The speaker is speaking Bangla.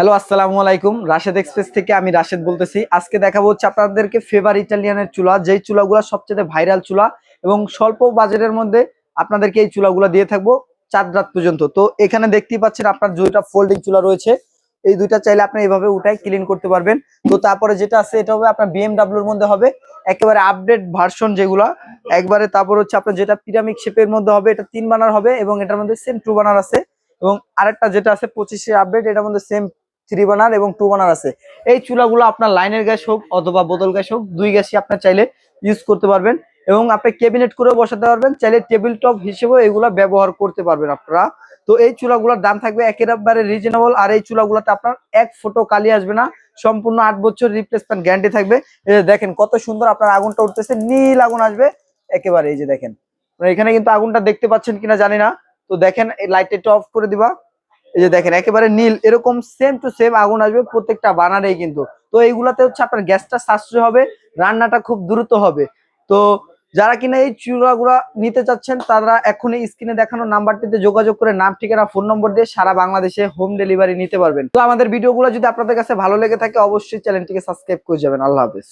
হ্যালো, আসসালামু আলাইকুম। রাশেদ এক্সপ্রেস থেকে আমি রাশেদ বলতেছি। আজকে দেখাবো হচ্ছে আপনাদেরকে ফেভার ইটালিয়ানের চুলা, যেই চুলাগুলো সবচেয়ে ভাইরাল চুলা এবং স্বল্প বাজেটের মধ্যে আপনাদেরকে এই চুলাগুলো দিয়ে থাকব চার রাত পর্যন্ত। তো এখানে দেখতেই পাচ্ছেন আপনার দুইটা ফোল্ডিং চুলা রয়েছে। এই দুইটা চাইলে আপনি এইভাবে উঠাই ক্লিন করতে পারবেন। তো তারপরে যেটা আছে, এটা হবে আপনার বিএমডাব্লিউর মধ্যে হবে। একেবারে আপডেট ভার্সন যেগুলা। একবারে তারপর হচ্ছে আপনার যেটা পিরামিড শেপের মধ্যে হবে, এটা তিন বানার হবে এবং এটার মধ্যে সেম টু বানার আছে। এবং আরেকটা যেটা আছে পঁচিশের আপডেট এটার মধ্যে সেম থ্রি বানার এবং টু বানার আছে। এই চুলাগুলো আপনার লাইনের গ্যাস হোক অথবা বোতল গ্যাস হোক, দুই গ্যাসই আপনার চাইলে ইউজ করতে পারবেন এবং আপনি ক্যাবিনেট করেও বসাতে পারবেন। চাইলে টেবিল টপ হিসেবেও এগুলা ব্যবহার করতে পারবেন আপনারা। তো এই চুলাগুলোর দাম থাকবে একেবারে রিজনেবল আর এই চুলাগুলোতে আপনার এক ফোটো কালি আসবে না। সম্পূর্ণ আট বছর রিপ্লেসমেন্ট গ্যারান্টি থাকবে। দেখেন কত সুন্দর আপনার আগুনটা উঠতেছে, নীল আগুন আসবে। একেবারে এই যে দেখেন। এখানে কিন্তু আগুনটা দেখতে পাচ্ছেন কিনা জানি না। তো দেখেন, এই লাইটটা একটু অফ করে দিবা। এই যে দেখেন, একেবারে নীল, এরকম সেম টু সেম আগুন আসবে প্রত্যেকটা বানারেই কিন্তু। তো এইগুলাতে হচ্ছে আপনার গ্যাসটা সাশ্রয় হবে, রান্নাটা খুব দ্রুত হবে। তো যারা কিনা এই চুলাগুলা নিতে চাচ্ছেন, তারা এখনই স্ক্রিনে দেখানো নাম্বারটিতে যোগাযোগ করে নাম, ঠিকানা ফোন নম্বর দিয়ে সারা বাংলাদেশে হোম ডেলিভারি নিতে পারবেন। তো আমাদের ভিডিওগুলো যদি আপনাদের কাছে ভালো লেগে থাকে, অবশ্যই চ্যানেলটিকে সাবস্ক্রাইব করে যাবেন। আল্লাহ হাফেজ।